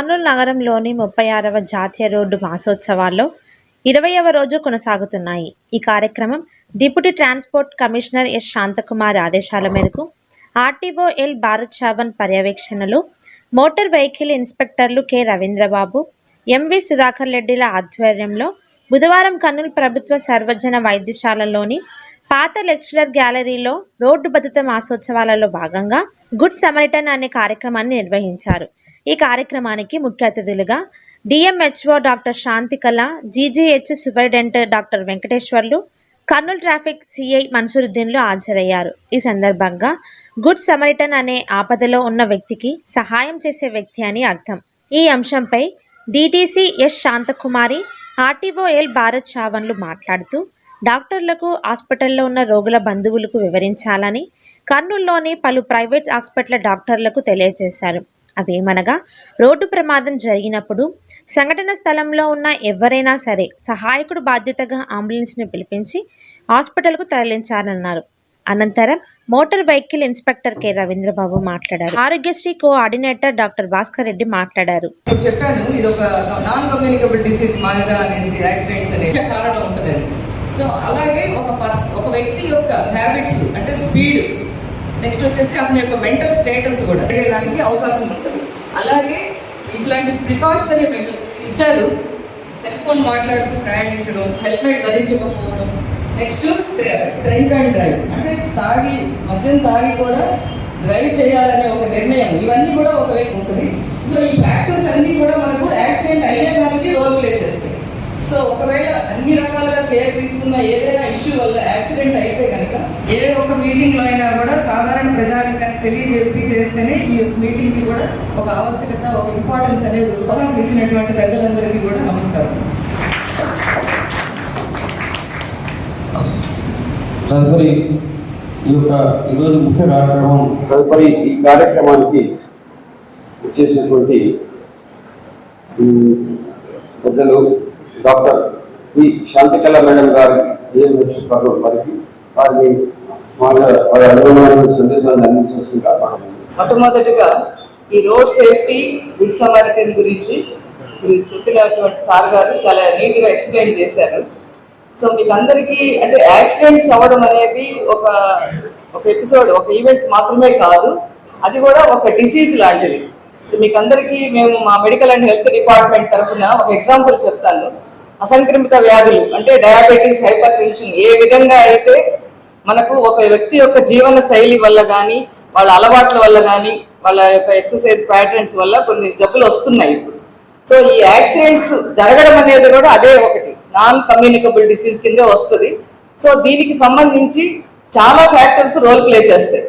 కర్నూలు నగరంలోని ముప్పై ఆరవ జాతీయ రోడ్డు మాసోత్సవాల్లో ఇరవైవ రోజు కొనసాగుతున్నాయి. ఈ కార్యక్రమం deputy transport commissioner S. Shanthakumar ఆదేశాల మేరకు ఆర్టీఓ ఎల్. భారత్ చావన్ పర్యవేక్షణలో మోటార్ వెహికల్ ఇన్స్పెక్టర్లు కె. రవీంద్రబాబు ఎంవి సుధాకర్ రెడ్డిల ఆధ్వర్యంలో బుధవారం కర్నూలు ప్రభుత్వ సర్వజన వైద్యశాలలోని పాత లెక్చరర్ గ్యాలరీలో రోడ్డు భద్రత మాసోత్సవాలలో భాగంగా గుడ్ సమరిటన్ అనే కార్యక్రమాన్ని నిర్వహించారు. ఈ కార్యక్రమానికి ముఖ్య అతిథులుగా DMHO doctor Shanthikala GGH superintendent doctor Venkateswarlu Kurnool traffic CI మన్సూరుద్దీన్లు హాజరయ్యారు. ఈ సందర్భంగా గుడ్ సమరిటన్ అనే ఆపదలో ఉన్న వ్యక్తికి సహాయం చేసే వ్యక్తి అని అర్థం. ఈ అంశంపై DTC S Shanthakumari RTO L Bharath చావన్లు మాట్లాడుతూ డాక్టర్లకు హాస్పిటల్లో ఉన్న రోగుల బంధువులకు వివరించాలని కర్నూలులోని పలు ప్రైవేట్ హాస్పిటల్ డాక్టర్లకు తెలియజేశారు. అవేమనగా రోడ్డు ప్రమాదం జరిగినప్పుడు సంఘటన స్థలంలో ఉన్న ఎవరైనా సరే సహాయకుడు బాధ్యతగా అంబులెన్స్ను పిలిపించి హాస్పిటల్కు తరలించాలన్నారు అనంతరం motor vehicle inspector K. Ravindrababu మాట్లాడారు. ఆరోగ్యశ్రీ కోఆర్డినేటర్ డాక్టర్ భాస్కర్ రెడ్డి మాట్లాడారు. చెప్పాను ఇది ఒక నాన్ కమ్యూనికబుల్ డిసీజ్ మాదిరిగా అనేది యాక్సిడెంట్స్ అనేది కారణం ఉంటుందండి. సో అలాగే ఒక పర్స్ ఒక వ్యక్తి యొక్క హ్యాబిట్స్ అంటే స్పీడ్ నెక్స్ట్ వచ్చేసి అతని యొక్క మెంటల్ స్టేటస్ కూడా దానికి అవకాశం ఉంటుంది. అలాగే ఇట్లాంటి ప్రికాషనరీ మెజర్స్ ఇచ్చారు. సెల్ ఫోన్ మాట్లాడుతూ ప్రయాణించడం హెల్మెట్ ధరించకపోవడం నెక్స్ట్ డ్రింక్ అండ్ డ్రైవ్ అంటే తాగి మద్యం తాగి కూడా డ్రైవ్ చేయాలనే ఒక నిర్ణయం. ఇవన్నీ కూడా ఒక వైపు ఉంటుంది. సో ఈ ఫ్యాక్టర్స్ అన్నీ కూడా మనకు యాక్సిడెంట్ అయ్యేదానికి రోల్ ప్లే చేస్తాయి. సో ఒకవేళ అన్ని రకాలుగా కేర్ తీసుకున్న ఏదైనా ఇష్యూ వల్ల యాక్సిడెంట్ అయితే ఏ ఒక్క మీటింగ్లో అయినా కూడా సాధారణ ప్రజానికానికి తెలియజెప్పి చేస్తేనే ఈ మీటింగ్కి కూడా ఒక ఆవశ్యకత ఒక ఇంపార్టెన్స్ అనేది అవకాశం ఇచ్చినటువంటి పెద్దలందరికీ కూడా నమస్కారం. తదుపరి ఈ యొక్క ఈరోజు ముఖ్య కార్యక్రమం తదుపరి ఈ కార్యక్రమానికి వచ్చేసినటువంటి పెద్దలు డాక్టర్ పి శాంతికళ మేడం గారి ఏం కర్నూలు వారికి వారికి వారి అనుగుణమైన సందేశాన్ని అందించాల్సింది కాపాడాలి మొట్టమొదటిగా ఈ రోడ్ సేఫ్టీ గుడ్ సమారిటన్ గురించి మీరు చెప్పినటువంటి సార్ గారు చాలా నీట్గా ఎక్స్ప్లెయిన్ చేశారు. సో మీకు అందరికీ అంటే యాక్సిడెంట్స్ అవ్వడం అనేది ఒక ఒక ఎపిసోడ్ ఒక ఈవెంట్ మాత్రమే కాదు. అది కూడా ఒక డిసీజ్ లాంటిది. మీకు అందరికీ మేము మా మెడికల్ అండ్ హెల్త్ డిపార్ట్మెంట్ తరఫున ఒక ఎగ్జాంపుల్ చెప్తాను. అసంక్రమిత వ్యాధులు అంటే డయాబెటీస్ హైపర్ ఏ విధంగా అయితే మనకు ఒక వ్యక్తి యొక్క జీవన శైలి వల్ల కానీ వాళ్ళ అలవాట్ల వల్ల కానీ వాళ్ళ యొక్క ఎక్సర్సైజ్ ప్యాటర్న్స్ వల్ల కొన్ని జబ్బులు వస్తున్నాయి ఇప్పుడు. సో ఈ యాక్సిడెంట్స్ జరగడం అనేది కూడా అదే ఒకటి. నాన్ కమ్యూనికబుల్ డిసీజ్ కిందే వస్తుంది. సో దీనికి సంబంధించి చాలా ఫ్యాక్టర్స్ రోల్ ప్లే చేస్తాయి.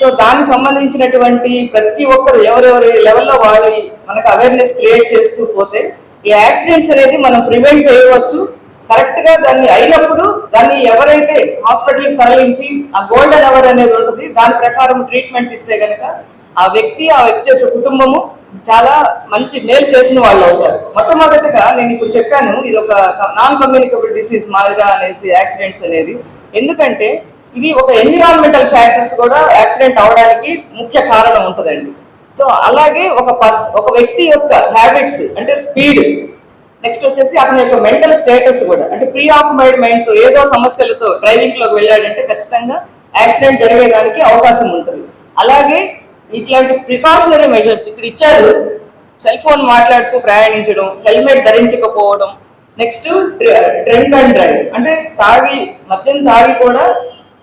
సో దానికి సంబంధించినటువంటి ప్రతి ఒక్కరు ఎవరెవరి లెవెల్లో వాళ్ళు మనకు అవేర్నెస్ క్రియేట్ చేస్తూ పోతే ఈ యాక్సిడెంట్స్ అనేది మనం ప్రివెంట్ చేయవచ్చు. కరెక్ట్గా దాన్ని అయినప్పుడు దాన్ని ఎవరైతే హాస్పిటల్ తరలించి ఆ గోల్డెన్ అవర్ అనేది ఉంటుంది దాని ప్రకారం ట్రీట్మెంట్ ఇస్తే గనక ఆ వ్యక్తి ఆ వ్యక్తి యొక్క కుటుంబము చాలా మంచి మేలు చేసిన వాళ్ళు అవుతారు. మొట్టమొదటిగా నేను ఇప్పుడు చెప్పాను ఇది ఒక నాన్ కమ్యూనికబుల్ డిసీజ్ మాదిరిగా అనేసి యాక్సిడెంట్స్ అనేది. ఎందుకంటే ఇది ఒక ఎన్విరాన్మెంటల్ ఫ్యాక్టర్స్ కూడా యాక్సిడెంట్ అవడానికి ముఖ్య కారణం ఉంటుందండి. సో అలాగే ఒక పర్స్ ఒక వ్యక్తి యొక్క హ్యాబిట్స్ అంటే స్పీడ్ నెక్స్ట్ వచ్చేసి అతని యొక్క మెంటల్ స్టేటస్ కూడా. అంటే ప్రీ ఆక్యుపైడ్ మైండ్తో ఏదో సమస్యలతో డ్రైవింగ్లోకి వెళ్ళాడంటే ఖచ్చితంగా యాక్సిడెంట్ జరిగేదానికి అవకాశం ఉంటుంది. అలాగే ఇట్లాంటి ప్రికాషనరీ మెజర్స్ ఇక్కడ ఇచ్చారు. సెల్ ఫోన్ మాట్లాడుతూ ప్రయాణించడం హెల్మెట్ ధరించకపోవడం నెక్స్ట్ డ్రింక్ అండ్ డ్రైవ్ అంటే తాగి మద్యం తాగి కూడా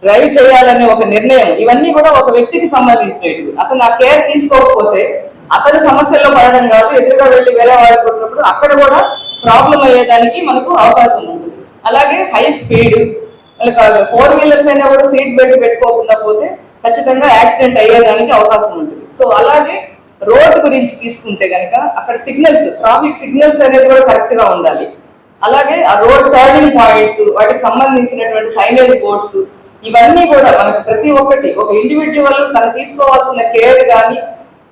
డ్రైవ్ చేయాలనే ఒక నిర్ణయం. ఇవన్నీ కూడా ఒక వ్యక్తికి సంబంధించినవి. అతను ఆ కేర్ తీసుకోకపోతే అతని సమస్యల్లో పడడం కాదు ఎదురుగా వెళ్ళి వేరే వాడుకుంటున్నప్పుడు అక్కడ కూడా ప్రాబ్లం అయ్యేదానికి మనకు అవకాశం ఉంటుంది. అలాగే హై స్పీడ్ ఫోర్ వీలర్స్ అయినా కూడా సీట్ బెల్ట్ పెట్టుకోకుండా పోతే ఖచ్చితంగా యాక్సిడెంట్ అయ్యేదానికి అవకాశం ఉంటుంది. సో అలాగే రోడ్ గురించి తీసుకుంటే కనుక అక్కడ సిగ్నల్స్ ట్రాఫిక్ సిగ్నల్స్ అనేది కూడా కరెక్ట్గా ఉండాలి. అలాగే ఆ రోడ్ టర్నింగ్ పాయింట్స్ వాటికి సంబంధించినటువంటి సైనేజ్ బోర్డ్స్ ఇవన్నీ కూడా మనకు ప్రతి ఒక్కటి ఒక ఇండివిజువల్ తను తీసుకోవాల్సిన కేర్ కానీ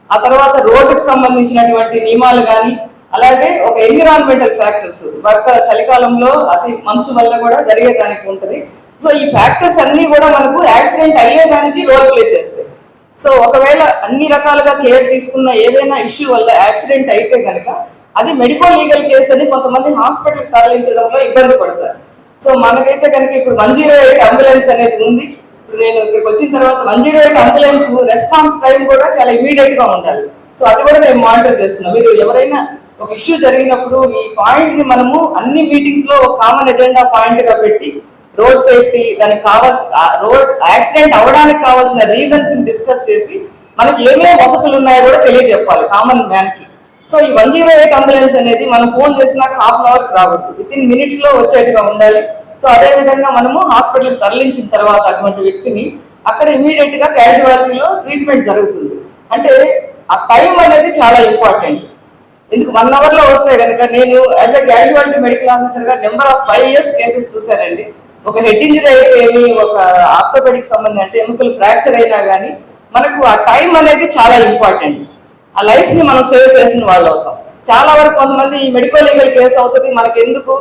ఆ తర్వాత రోడ్డుకు సంబంధించినటువంటి నియమాలు కానీ అలాగే ఒక ఎన్విరాన్మెంటల్ ఫ్యాక్టర్స్ వర్క్ చలికాలంలో అతి మంచు వల్ల కూడా జరిగేదానికి ఉంటుంది. సో ఈ ఫ్యాక్టర్స్ అన్ని కూడా మనకు యాక్సిడెంట్ అయ్యేదానికి రోల్ ప్లే చేస్తాయి. సో ఒకవేళ అన్ని రకాలుగా కేర్ తీసుకున్న ఏదైనా ఇష్యూ వల్ల యాక్సిడెంట్ అయితే కనుక అది మెడికల్ లీగల్ కేసు అని కొంతమంది హాస్పిటల్ తరలించడంలో ఇబ్బంది పడతారు. సో మనకైతే కనుక ఇప్పుడు వన్ జీరో ఎయిట్ అంబులెన్స్ అనేది ఉంది. ఇప్పుడు నేను ఇక్కడికి వచ్చిన తర్వాత one zero eight ambulance response time కూడా చాలా ఇమీడియట్గా ఉండాలి. సో అది కూడా మేము మానిటర్ చేస్తున్నాం. మీరు ఎవరైనా ఒక ఇష్యూ జరిగినప్పుడు ఈ పాయింట్ని మనము అన్ని మీటింగ్స్లో ఒక కామన్ ఎజెండా పాయింట్గా పెట్టి రోడ్ సేఫ్టీ దానికి కావాల్సిన రోడ్ యాక్సిడెంట్ అవ్వడానికి కావాల్సిన రీజన్స్ డిస్కస్ చేసి మనకి ఏమేమి వసతులు ఉన్నాయో కూడా తెలియజెప్పాలి కామన్ మ్యాన్కి. సో ఈ వన్ జీరో ఎయిట్ అంబులెన్స్ అనేది మనం ఫోన్ చేసినాక హాఫ్ అన్ అవర్ రావద్దు విత్ ఇన్ మినిట్స్లో వచ్చేట్టుగా ఉండాలి. సో అదే విధంగా మనము హాస్పిటల్ తరలించిన తర్వాత అటువంటి వ్యక్తిని అక్కడ ఇమీడియట్గా క్యాజువాలిటీలో ట్రీట్మెంట్ జరుగుతుంది. అంటే ఆ టైం అనేది చాలా ఇంపార్టెంట్ ఎందుకు వన్ అవర్లో వస్తే కనుక నేను యాజ్ అ క్యాజువాలిటీ మెడికల్ ఆఫీసర్గా number of five years cases చూశానండి. ఒక హెడ్ ఇంజరీ అయితే ఏమి ఒక ఆర్థోపెడిక్ సంబంధం అంటే ఎముకలు ఫ్రాక్చర్ అయినా కానీ మనకు ఆ టైం అనేది చాలా ఇంపార్టెంట్ ఆ లైఫ్ని మనం సేవ్ చేసిన వాళ్ళు అవుతాం. చాలా వరకు కొంతమంది ఈ మెడికల్ లీగల్ కేసు అవుతుంది మనకి ఎందుకు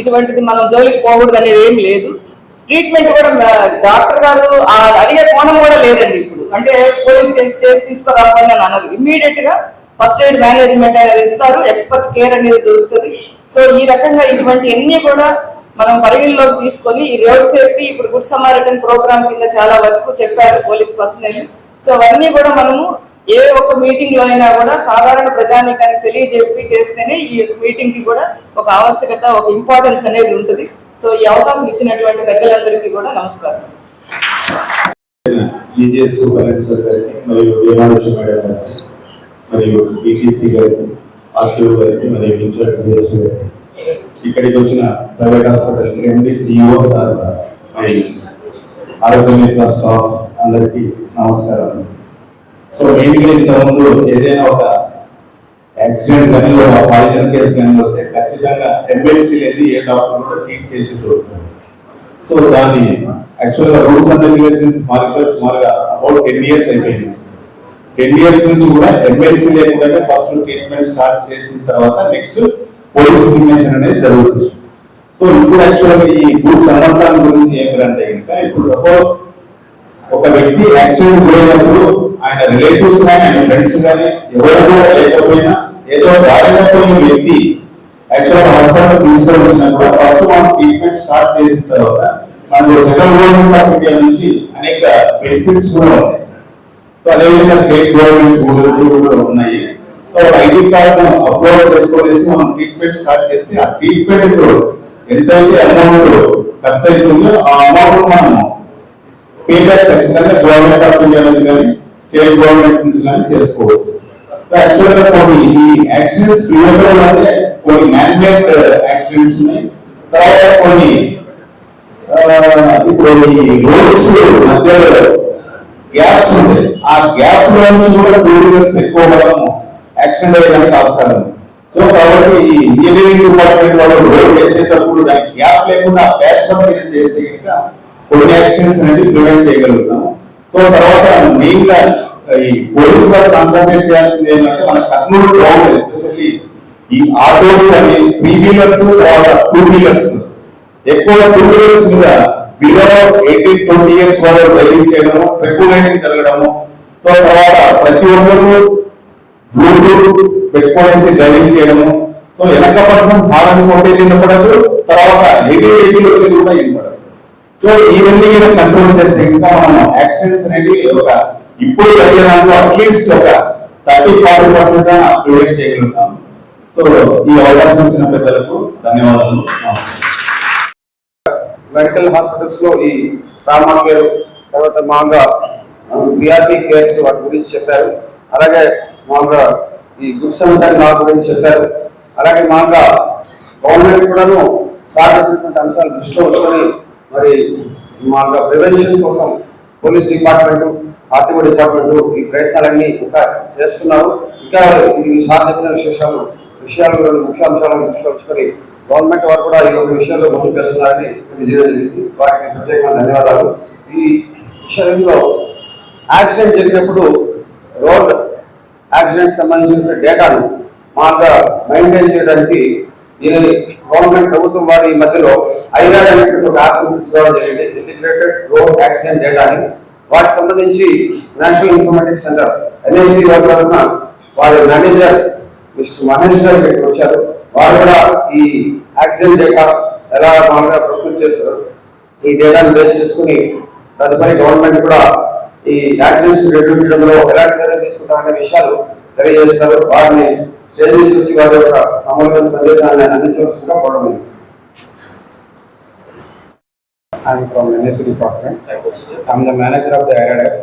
ఇటువంటిది మనం జోలికి పోకూడదు అనేది ఏం లేదు. ట్రీట్మెంట్ కూడా డాక్టర్ గారు అడిగే కోణం కూడా లేదండి ఇప్పుడు. అంటే పోలీస్ కేసు చేసి తీసుకురావాలని అని అన్నారు. ఇమ్మీడియట్గా ఫస్ట్ ఎయిడ్ మేనేజ్మెంట్ అనేది ఇస్తారు ఎక్స్పర్ట్ కేర్ అనేది దొరుకుతుంది. సో ఈ రకంగా ఇటువంటి అన్ని కూడా మనం పరిగణలోకి తీసుకొని ఈ రోడ్ సేఫ్టీ ఇప్పుడు గుడ్ సమారిటన్ ప్రోగ్రామ్ కింద చాలా వరకు చెప్పారు పోలీస్ పర్సనల్. సో అవన్నీ కూడా మనము ఏ ఒక్క మీటింగ్లో అయినా కూడా సాధారణ ప్రజానీకానికి తెలియజెప్పి చేస్తేనే ఈ మీటింగ్కి కూడా ఒక ఆవశ్యకత ఒక ఇంపార్టెన్స్ అనేది ఉంటుంది. సో ఈ అవకాశం ఇచ్చినటువంటి పెద్దలందరికీ కూడా నమస్కారం. మరియు మేడం గారికి మరియు బీటీసీ గారికి ఆర్టీఓ గారికి మరియు ఇన్ఛార్జ్ గారికి. ఇక్కడికి వచ్చిన private hospital MD CEO sir మరియు ఆరోగ్య మిత్ర స్టాఫ్ అందరికీ నమస్కారం. సో మెయిన్గా ఇంతకుముందు ఏదైనా ఒక యాక్సిడెంట్ కానీ ఒక పాయిజన్ కేసు కానీ వస్తే ఖచ్చితంగా ఎమ్మెల్సీ లేదు ఏ డాక్టర్ కూడా ట్రీట్ చేసి సో దాని యాక్చువల్గా రూల్స్ అండ్ రెగ్యులేషన్స్ మారిపోయి సుమారుగా అబౌట్ టెన్ ఇయర్స్ అయిపోయింది. టెన్ ఇయర్స్ నుంచి కూడా ఎమ్మెల్సీ లేకుండా ఫస్ట్ ట్రీట్మెంట్ స్టార్ట్ చేసిన తర్వాత నెక్స్ట్ పోలీస్ ఇంటిమేషన్ అనేది జరుగుతుంది. సో ఇప్పుడు యాక్చువల్ ఈ గుడ్ సమర్థాల గురించి ఏమిటంటే కనుక ఇప్పుడు సపోజ్ ఒక వ్యక్తి యాక్సిడెంట్ పోయినప్పుడు ఆయన రిలేటివ్స్ కానీ ఆయన ఫ్రెండ్స్ కానీ ఎవరు కూడా లేకపోయినా ఏదో దారిలో పోయిన వ్యక్తి యాక్చువల్ హాస్పిటల్ తీసుకొని వచ్చినప్పుడు ఫస్ట్ మనం ట్రీట్మెంట్ స్టార్ట్ చేసిన తర్వాత మనకు సెకండ్ గవర్నమెంట్ ఆఫ్ ఇండియా నుంచి అనేక బెనిఫిట్స్ కూడా ఉన్నాయి అదేవిధంగా స్టేట్ గవర్నమెంట్స్ కూడా కూడా ఉన్నాయి. సో ఐడి కార్డు అప్లోడ్ చేసుకునేసి మనం ట్రీట్మెంట్ స్టార్ట్ చేసి ఆ ట్రీట్మెంట్ ఎంతైతే అమౌంట్ ఖర్చు అవుతుందో ఆ అమౌంట్ మనం పేబ్యాక్ ఖచ్చితంగా గవర్నమెంట్ ఆఫ్ ఇండియా నుంచి కానీ స్టేట్ గవర్నమెంట్ నుంచి కానీ చేసుకోవచ్చు. యాక్చువల్గా కొన్ని ఈ యాక్సిడెంట్స్ ప్రివెంటబుల్ అంటే కొన్ని మ్యాన్మేడ్ యాక్సిడెంట్స్ ఉన్నాయి. తర్వాత కొన్ని ఇప్పుడు ఈ రోడ్స్ మధ్యలో గ్యాప్స్ ఉంటాయి. ఆ గ్యాప్లో నుంచి కూడా టూ ఎక్కువ మనము యాక్సిడెంట్ అయ్యేదానికి ఆస్కారం సో కాబట్టి ఈ ఇంజనీరింగ్ డిపార్ట్మెంట్ వాళ్ళు రోడ్ వేసేటప్పుడు దానికి గ్యాప్ లేకుండా బ్యాచ్ అప్ అనేది చేస్తే కనుక కొన్ని యాక్సిడెంట్స్ అనేది ప్రివెంట్ చేయగలుగుతాం సో తర్వాత మెయిన్గా ఈ పోలీస్ వాళ్ళు కాన్సన్ట్రేట్ చేయాల్సింది ఏంటంటే మన కర్నూలు గ్రౌండ్ ఎస్పెషల్లీ ఈ ఆటోస్ అని త్రీ వీలర్స్ తర్వాత టూ వీలర్స్ ఎక్కువ టూ వీలర్స్ మీద బిలో ఎయిటీన్ ట్వంటీ ఇయర్స్ వాళ్ళు డ్రైవింగ్ చేయడము ట్రిపుల్ జరగడము సో తర్వాత ప్రతి ఒక్కరు బ్లూటూత్ పెట్టుకోనేసి డ్రైవింగ్ చేయడము. సో వెనక పర్సన్ హారన్ కొట్టే వినపడదు తర్వాత హెవీ వెహికల్ వచ్చేది కూడా వినపడదు సో ఇవన్నీ కంట్రోల్ చేస్తే ఇంకా మనం యాక్సిడెంట్స్ అనేవి ఒక ఇప్పుడు జరిగే దాంట్లో అట్లీస్ట్ ఒక థర్టీ ఫార్టీ పర్సెంట్ ప్రివెంట్ చేయగలుగుతాం. సో ఈ అవకాశం ఇచ్చిన పెద్దలకు ధన్యవాదాలు. నమస్కారం. మెడికల్ హాస్పిటల్స్లో ఈ ట్రామా కేర్ తర్వాత మామూలుగా విఆర్పి కేర్స్ వాటి గురించి చెప్పారు. అలాగే మామూలుగా ఈ గుడ్ సంతాన్ లా గురించి చెప్పారు. అలాగే మామూలుగా గవర్నమెంట్ కూడాను సాధించినటువంటి అంశాలు దృష్టిలో ఉంచుకొని మరి మామూలుగా ప్రివెన్షన్ కోసం పోలీస్ డిపార్ట్మెంట్ ఆర్టీఓ డిపార్ట్మెంట్ ఈ ప్రయత్నాలన్నీ ఇంకా చేస్తున్నారు. ఇంకా ఈ సాధ్యమైన విశేషాలు విషయాలు ముఖ్య అంశాలను దృష్టిలో ఉంచుకొని గవర్నమెంట్ వారు కూడా ఈ యొక్క విషయంలో ముందుకు వెళ్తున్నారని తెలియజేయడం జరిగింది. వారికి ప్రత్యేకంగా ధన్యవాదాలు. ఈ విషయంలో యాక్సిడెంట్ జరిగినప్పుడు రోడ్ యాక్సిడెంట్ సంబంధించిన డేటాను మాగా మెయింటైన్ చేయడానికి ఈ గవర్నమెంట్ ప్రభుత్వం వారి ఈ మధ్యలో ఐరాడ్ అనేటువంటి ఒక యాప్ తీసుకురావడం జరిగింది. ఇంటిగ్రేటెడ్ రోడ్ యాక్సిడెంట్ డేటా అని. వాటికి సంబంధించి నేషనల్ ఇన్ఫర్మేటిక్ సెంటర్ ఎన్ఐసి వారి తరఫున వారి మేనేజర్ మిస్టర్ మహేష్ గారు వచ్చారు. వారు కూడా ఈ యాక్సిడెంట్ డేటా ఎలా మామూలుగా ప్రొక్యూర్ చేశారు ఈ డేటాను బేస్ చేసుకుని తదుపరి గవర్నమెంట్ కూడా ఈ యాక్సిడెంట్స్ చేయడంలో ఎలాంటి చర్యలు తీసుకుంటారనే విషయాలు తెలియజేస్తారు వారిని స్టేజ్ నుంచి వారి యొక్క అమలు సందేశాన్ని అందించవలసిందిగా కోరడం I'm from NSC department. I'm the manager of the IRAD.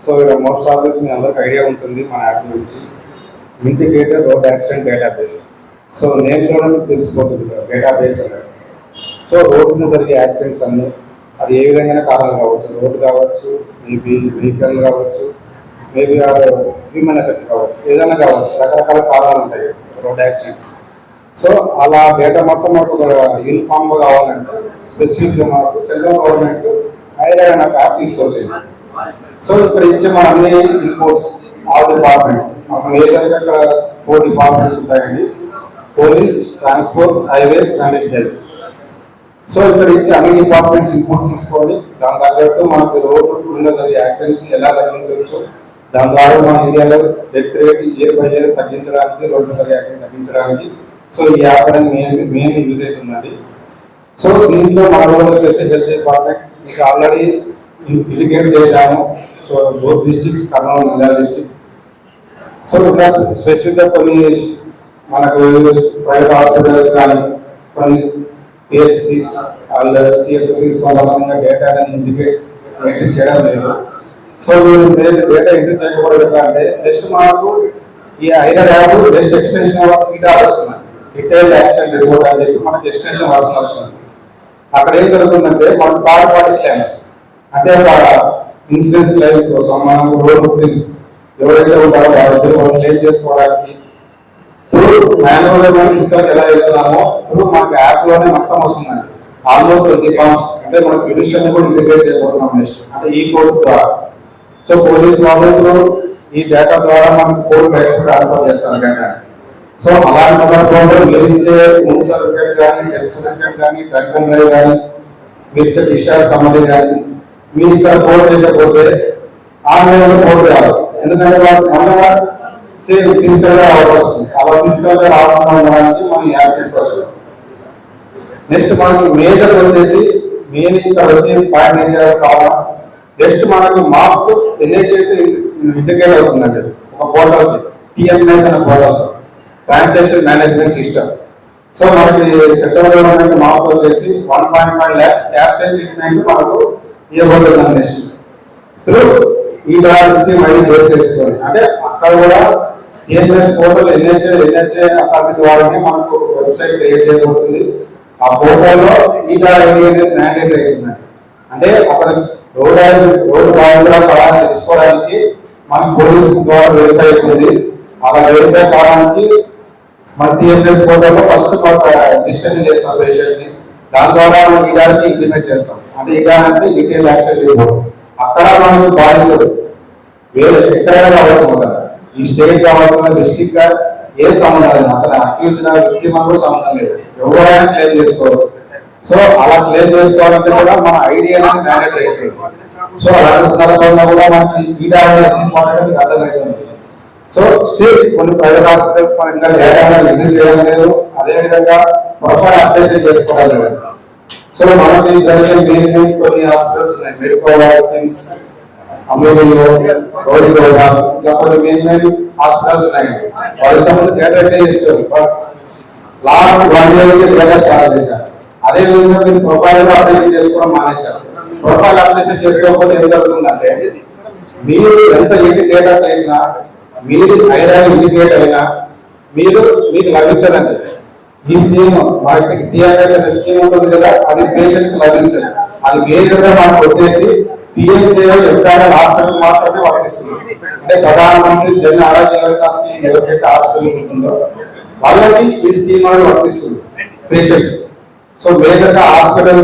So ఇక్కడ మోస్ట్ ఆఫ్ దిస్ మీ అందరికి ఐడియా ఉంటుంది మన యాప్ గురించి. Integrated road accident database so నేను కూడా తెలిసిపోతుంది డేటాబేస్ అనేది సో రోడ్డు మీద జరిగే యాక్సిడెంట్స్ అన్నీ అది ఏ విధంగా కారణం కావచ్చు? రోడ్డు కావచ్చు మేబీ వెహికల్ కావచ్చు మేబీ హ్యూమన్ ఎఫెక్ట్ కావచ్చు ఏదైనా కావచ్చు రకరకాల కారణాలు ఉంటాయి రోడ్ యాక్సిడెంట్ సో అలా డేటా మొత్తం మనకు యూనిఫామ్గా కావాలంటే స్పెసిఫిక్గా మాకు మనకు సెంట్రల్ గవర్నమెంట్ ఐరా అనే యాప్ తీసుకొచ్చింది సో ఇక్కడ ఇచ్చే మన అన్ని ఇన్పుట్స్ ఆల్ డిపార్ట్మెంట్స్ మనం ఏదైతే ఇక్కడ ఫోర్ డిపార్ట్మెంట్స్ ఉంటాయండి police transport highways and health so ఇక్కడ ఇచ్చి అన్ని డిపార్ట్మెంట్స్ ఇన్పుట్ తీసుకొని దాని తగ్గట్టు మనకు రోడ్డు ఉన్న యాక్సిడెంట్స్ ఎలా తగ్గించవచ్చు? దాని ద్వారా మన ఇండియాలో death rate year by year తగ్గించడానికి రోడ్డు మీద జరిగే యాక్సిడెంట్ తగ్గించడానికి. సో ఈ యాప్ అనేది మెయిన్ మెయిన్ యూజ్ అవుతుందండి సో దీంట్లో మన రోడ్ వచ్చేసి హెల్త్ డిపార్ట్మెంట్ మీకు ఆల్రెడీ ఇండికేట్ చేశాము. సో బోత్ డిస్టిక్స్ కర్నూలు జిల్లా డిస్ట్రిక్ట్ సో ఇంకా స్పెసిఫిక్గా కొన్ని మనకు ప్రైవేట్ హాస్పిటల్స్ కానీ కొన్ని పిహెచ్సిస్ వాళ్ళ సిహెచ్సిస్ వాళ్ళ డేటా ఇండికేట్ ఎంట్రీ చేయడం లేదు. సో మీరు డేటా ఎంట్రీ చేయకూడదు అంటే నెక్స్ట్ మనకు ఈ ఐరన్ యాప్ నెక్స్ట్ ఎక్స్టెన్షన్ అవ్వాల్సిన ఇదే వస్తుంది. డీటెయిల్ యాక్షన్ రిపోర్ట్ అని చెప్పి మనకి ఎక్స్టెన్షన్ అవ్వాల్సిన వస్తుంది. అక్కడ ఏం జరుగుతుందంటే మనకు థర్డ్ పార్టీ క్లైమ్స్ అంటే ఒక ఇన్సూరెన్స్ క్లైమ్ కోసం మనం రోడ్ తెలుసు ఎవరైతే ఉంటారో వాళ్ళిద్దరు వాళ్ళు క్లెయిమ్ చేసుకోవడానికి మాన్యువల్ మనం ఎలా వెళ్తున్నామో ఇప్పుడు మనకి యాప్లోనే మొత్తం వస్తుందండి ఆల్మోస్ట్ ట్వంటీ ఫార్మ్స్ అంటే మనం జుడిషియల్ కూడా ఇంటిగ్రేట్ చేయబోతున్నాం నెక్స్ట్ అంటే ఈ కోర్స్ ద్వారా. సో పోలీస్ వాళ్ళు ఈ డేటా ద్వారా మనం కోడ్ బయటకు ట్రాన్స్ఫర్ చేస్తాను డేటా సో అలాంటి సందర్భంలో మీరు ఇచ్చే మూడు సర్టిఫికేట్ కానీ హెల్త్ సర్టిఫికేట్ కానీ డ్రగ్ అండ్ డ్రైవ్ కానీ మీరు ఇచ్చే డిశ్చార్జ్ సంబంధం కానీ మీరు ఇక్కడ కోడ్ చేయకపోతే ఆన్లైన్ కోడ్ రాదు. ఎందుకంటే వాళ్ళు మళ్ళా సేమ్ ఫిజికల్గా వస్తుంది అలా ఫిజికల్గా రాకుండా ఉండడానికి మనం యాప్ తీసుకొస్తాం నెక్స్ట్ మనకి మేజర్ వచ్చేసి మెయిన్ ఇక్కడ వచ్చే పాయింట్ ఏం చేయాలి కావాలా? నెక్స్ట్ మనకు మాఫ్ ఎన్హెచ్ ఇంటిగ్రేట్ అవుతుందండి. ఒక పోర్టల్ టిఎంఎస్ అనే portal transaction management system so మనకి సెప్టెంబర్ గవర్నమెంట్ మాఫ్ వచ్చేసి one point five lakhs cash treatment మనకు ఇవ్వబడుతుంది నెక్స్ట్ త్రూ ఈ డాక్టర్ మళ్ళీ బేస్ చేసుకొని అంటే అక్కడ కూడా TMS portal NHA NHA academic వారిని మనకు వెబ్సైట్ క్రియేట్ చేయబడుతుంది ఆ పోర్టల్లో ఈ డాక్యుమెంట్ అనేది మ్యాండేట్ అవుతుంది అంటే అతను రోడ్ రోడ్ బాగా పడాలని తెలుసుకోవడానికి మన పోలీస్ ద్వారా వెరిఫై అవుతుంది. అలా వెరిఫై కావడానికి మన టిఎంఎస్ పోర్టల్లో ఫస్ట్ డిస్టర్బ్ చేస్తాం పేషెంట్ని దాని ద్వారా మనం ఇలాంటి ఇంప్లిమెంట్ చేస్తాం. అంటే ఇలా అంటే డీటెయిల్ యాక్షన్ రిపోర్ట్. అక్కడ మనకు బాధితుడు వేరే ఎక్కడైనా కావాల్సి ఉంటారు ఈ స్టేట్ కావాల్సిన డిస్ట్రిక్ట్ ఏం సంబంధం లేదు. అతను అక్యూజ్డ్ విక్టిమ్ మనకు సంబంధం లేదు. ఎవరైనా క్లెయిమ్ చేసుకోవచ్చు. సో అలా క్లెయిమ్ చేసుకోవాలంటే కూడా మన ఐడియా మ్యాండేటరీ సో అలాంటి సందర్భంలో కూడా మనకి ఈ అర్థం ఇంపార్టెంట్ మీకు అర్థమవుతుంది సో స్టిల్ కొన్ని ప్రైవేట్ హాస్పిటల్స్ మనం ఇంకా ఏడాది రివ్యూ చేయడం లేదు. అదేవిధంగా ప్రొఫైల్ అప్డేషన్ చేసుకోవాలి సో మనకి జరిగే మెయిన్ మెయిన్ కొన్ని హాస్పిటల్స్ ఉన్నాయి. మెడికల్ థింగ్స్ అమూలియో రోడ్డు ఇట్లా కొన్ని మెయిన్ మెయిన్ హాస్పిటల్స్ ఉన్నాయి. వాళ్ళు ఇంతకుముందు డేటా చేస్తారు last one year data start చేశారు. అదే విధంగా మీరు ప్రొఫైల్ అప్డేషన్ చేసుకోవడం మానేశారు. ప్రొఫైల్ అప్డేషన్ చేసుకోకపోతే ఏం జరుగుతుందంటే మీరు ఎంత ఇంటి డేటా చేసినా మీరు ఐదా ఇండికేట్ అయినా మీరు మీకు లభించదండి. ఈ స్కీమ్ మనకి టిఆర్ఎస్ అనే స్కీమ్ ఉంటుంది కదా అది పేషెంట్కి లభించదు. అది మేజర్గా మనకు వచ్చేసి పిఎంజేఓ ఎప్పుడైనా హాస్పిటల్ మాత్రమే వర్తిస్తుంది. అంటే ప్రధానమంత్రి జన ఆరోగ్య యోజన స్కీమ్ ఎవరికైతే హాస్పిటల్ ఉంటుందో వాళ్ళకి ఈ స్కీమ్ అనేది వర్తిస్తుంది. పేషెంట్స్. సో మేజర్ హాస్పిటల్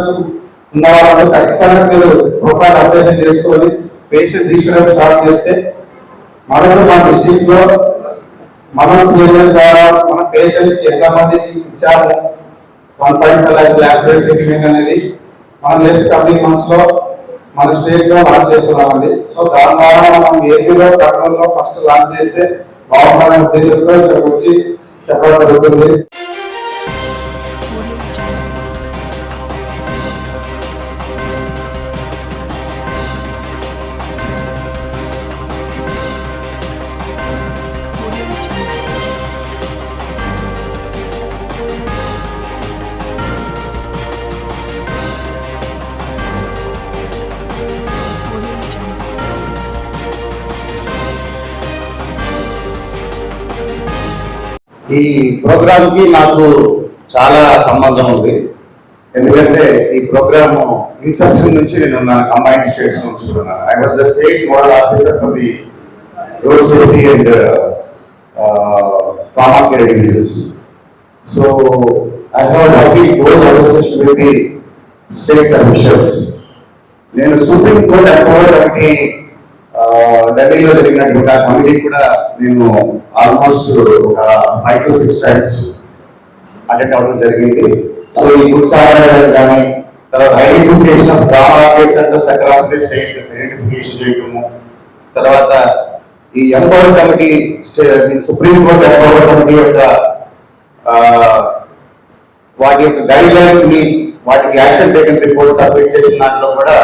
ఉన్న వాళ్ళు ఖచ్చితంగా మీరు ప్రొఫైల్ అప్డేషన్ చేసుకొని పేషెంట్ రిజిస్టర్ స్టార్ట్ చేస్తే మనకు మన డిస్ట్రిక్ట్లో మనం టీఎంఎస్ ద్వారా మన పేషెంట్స్ ఎంత మంది ఇచ్చాము one point five lakh last అనేది మన నెక్స్ట్ కమింగ్ మంత్స్లో మన స్టేట్లో లాంచ్ చేస్తున్నామండి. సో దాని ద్వారా మనం ఏపీలో కర్నూలులో ఫస్ట్ లాంచ్ చేస్తే బాగుందనే ఉద్దేశంతో ఇక్కడికి వచ్చి చెప్పడం జరుగుతుంది. ఈ ప్రోగ్రామ్కి నాకు చాలా సంబంధం ఉంది. ఎందుకంటే ఈ ప్రోగ్రామ్ ఇన్సెప్షన్ నుంచి నేను నా కంబైన్డ్ స్టేట్స్ ఉంచుకున్నాను I was the state model officer for the road safety and trauma care divisions so I have working close association with the state officials నేను సుప్రీం కోర్ట్ అప్రూవల్ కమిటీ ఢిల్లీలో జరిగినటువంటి ఆ committee కూడా నేను almost ఒక five to six times attend అవ్వడం జరిగింది. So ఈ బుక్స్ ఆడడం కానీ తర్వాత identification of trauma centres across the state identification చేయటము తర్వాత ఈ empower committee stay supreme court empower committee యొక్క వాటి యొక్క గైడ్ లైన్స్ని వాటికి యాక్షన్ టేకన్ రిపోర్ట్ సబ్మిట్ చేసిన దాంట్లో కూడా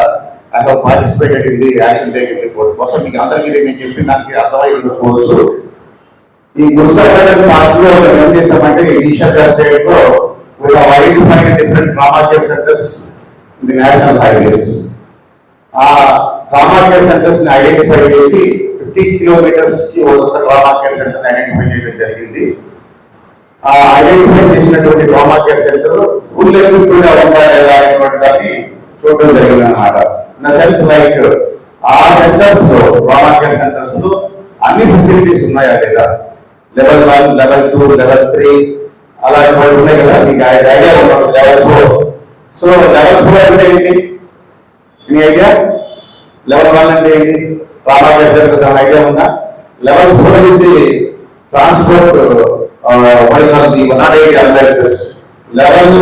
I have participated in the action taking report బహుశా మీకు అందరికీ ఇది నేను చెప్పిన దానికి అర్థమై ఉండకపోవచ్చు. ఈ గుర్సపేట పార్టీలో ఏం చేస్తామంటే ఈషా స్టేట్లో we have identified different trauma care centres in the national highways. ఆ ట్రామా కేర్ సెంటర్స్ని ఐడెంటిఫై చేసి ఫిఫ్టీ కిలోమీటర్స్కి ఒక ట్రామా కేర్ సెంటర్ ఐడెంటిఫై చేయడం జరిగింది. ఆ ఐడెంటిఫై చేసినటువంటి trauma care centre full level కూడా ఉందా లేదా అనేటువంటి దాన్ని చూడడం జరిగింది అన్నమాట ఇన్ సెన్స్ లైక్ ఆ సెంటర్స్లో ట్రామా కేర్ సెంటర్స్లో అన్ని ఫెసిలిటీస్ ఉన్నాయా లేదా? Level one level two level three అలాంటి వాళ్ళు ఉన్నాయి కదా? మీకు ఐడియా ఉన్నది level four so level four అంటే ఏంటి? మీ ఐడియా లెవెల్ వన్ అంటే ఏంటి? ట్రామా కేర్ సెంటర్స్ ఐడియా ఉందా? Level four is transport the one not eight ambulances level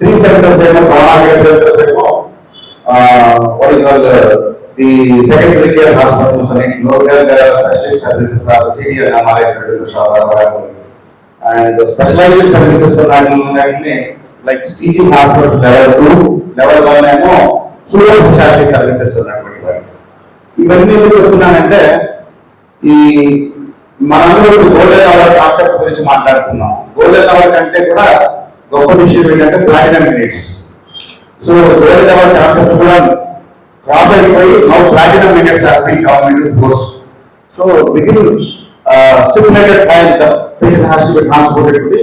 three centres ఏమో ట్రామా కేర్ సెంటర్స్ ఏమో what you call uh, the secondary care hospitals అన్నింటిలో there there are specialist services are senior MRI services or whatever. and the specialized services are like teaching hospitals level two level one ఏమో super speciality services ఉన్నటువంటి వాటి ఇవన్నీ ఎందుకు చెప్తున్నానంటే ఈ మనందరూ golden hour concept గురించి మాట్లాడుతున్నాం గోల్డెన్ అవర్ కంటే కూడా గొప్ప విషయం ఏంటంటే platinum minutes so golden hour concept కూడా క్రాస్ అయిపోయి now platinum minutes has been come force so within stimulated time the patient has to be transported to the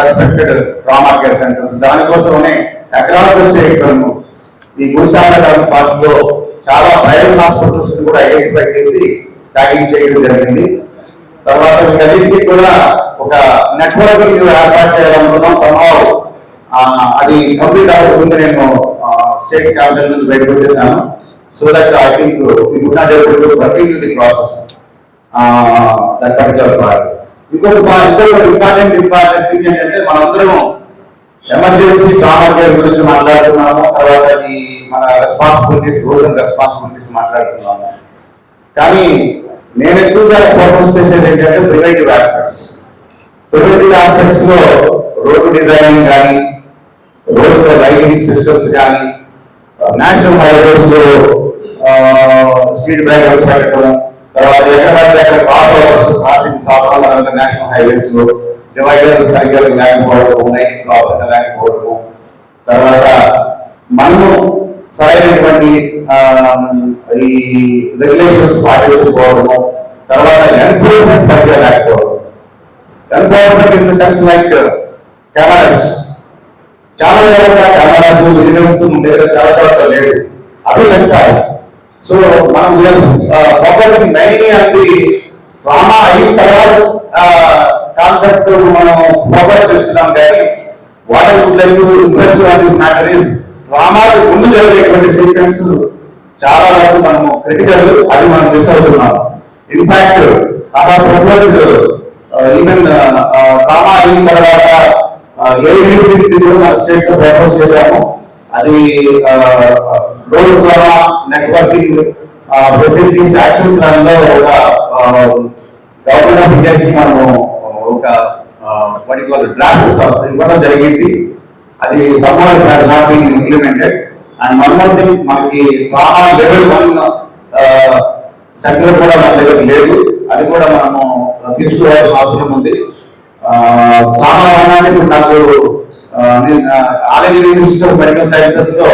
respected trauma care centres దానికోసమనే across the state ఈ గుడిసాగర్ పార్క్లో చాలా private hospitals కూడా identify చేసి tagging చేయడం జరిగింది. తర్వాత వీటన్నిటికీ కూడా ఒక నెట్వర్క్ ఏర్పాటు చేయాలనుకున్నాం సంభావం అది కంప్లీట్ అవ్వకముందు నేను స్టేట్ క్యాపిటల్ నుంచి బయటకు వచ్చేసాను so that I think we would not able to continue the process that particular part ఇంకొక ఇంకొక ఇంపార్టెంట్ ఇంపార్టెంట్ థింగ్ ఏంటంటే మనందరం ఎమర్జెన్సీ ట్రామా కేర్ గురించి మాట్లాడుతున్నాము తర్వాత ఈ మన రెస్పాన్సిబిలిటీస్ రూల్స్ అండ్ రెస్పాన్సిబిలిటీస్ మాట్లాడుతున్నాము. కానీ నేను ఎక్కువగా ఫోకస్ చేసేది ఏంటంటే ప్రివెంటివ్ ఆస్పెక్ట్స్ ప్రివెంటివ్ ఆస్పెక్ట్స్లో రోడ్డు డిజైనింగ్ కానీ రోడ్స్ లైటింగ్ సిస్టమ్స్ కానీ నేషనల్ హైవేస్లో స్పీడ్ బ్రేకర్స్ పెట్టడం తర్వాత ఎక్కడ పడితే క్రాస్ ఓవర్స్ క్రాసింగ్ సాధారణ నేషనల్ హైవేస్లో డివైడర్స్ సరిగ్గా లేకపోవడం నైట్ ప్రాబ్లం లేకపోవడము తర్వాత మనము సరైనటువంటి ఈ రెగ్యులేషన్స్ పాటించకపోవడము తర్వాత ఎన్ఫోర్స్మెంట్ సరిగ్గా లేకపోవడం enforcement in the sense like cameras చాలా చోట్ల కెమెరాస్ విజిలెన్స్ ఉండేది చాలా చోట్ల లేదు అవి పెంచాలి. సో మనం ఫోకసింగ్ నైన్ అది డ్రామా అయిన తర్వాత కాన్సెప్ట్ మనం ఫోకస్ చేస్తున్నాం కానీ what I would like to impress on this matter is డ్రామాకి ముందు జరిగేటువంటి సీక్వెన్స్ చాలా వరకు మనము క్రిటికల్ అది మనం మిస్ అవుతున్నాం. In fact I have even trauma అయిన తర్వాత స్టేట్లో ప్రపోజ్ చేశాము అది రోడ్ ద్వారా నెట్వర్కింగ్ ఫెసిలిటీస్ యాక్షన్ ప్లాన్లో ఒక గవర్నమెంట్ ఆఫ్ ఇండియాకి మనము ఒక వాటి డ్రాఫ్ట్ ఇవ్వడం జరిగింది. అది summer has not been implemented and one more thing మనకి ట్రామా లెవెల్ వన్ సెంటర్ కూడా మన దగ్గర లేదు. అది కూడా మనము తీసుకోవాల్సిన అవసరం ఉంది. ట్రామా అన్నాన్ని ఇప్పుడు నాకు ఆల్ ఇండియా ఆఫ్ మెడికల్ సైన్సెస్లో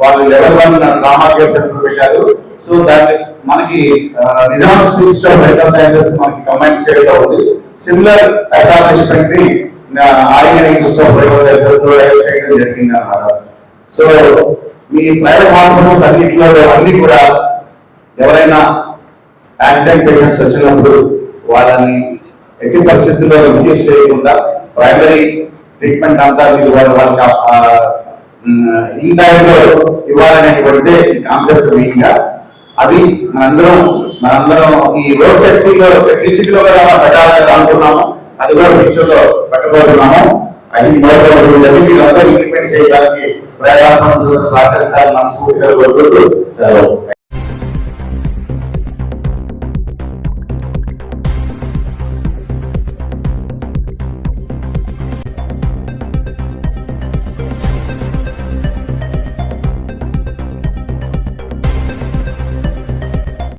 వాళ్ళు level one trauma care centre పెట్టారు. సో దాన్ని మనకి Nizam institute of medical sciences మనకి కంబైన్ స్టేట్లో ఉంది. Similar ఎస్టాబ్లిష్మెంట్ని all India institute of medical సైన్సెస్లో చేయడం జరిగింది అన్నమాట. సో మీ ప్రైవేట్ హాస్పిటల్స్ అన్నింటిలో అన్ని కూడా ఎవరైనా యాక్సిడెంట్ పేషెంట్స్ వచ్చినప్పుడు వాళ్ళని ఎట్టి పరిస్థితుల్లో రిఫ్యూజ్ చేయకుండా ప్రైమరీ ట్రీట్మెంట్ అంతా మీరు వాళ్ళ వాళ్ళకి ఈ టైంలో ఇవ్వాలనేటువంటిదే కాన్సెప్ట్ మెయిన్గా అది మనందరం మనందరం ఈ రోడ్ సేఫ్టీలో డిస్ట్రిక్ట్లో కూడా పెట్టాలని అనుకున్నాము. అది కూడా ఫ్యూచర్లో పెట్టబోతున్నాము. అది మరోసారి మీరంతా ఇంప్లిమెంట్ చేయడానికి ప్రయాసం సహకరించాలని మనస్ఫూర్తిగా కోరుకుంటూ సెలవు.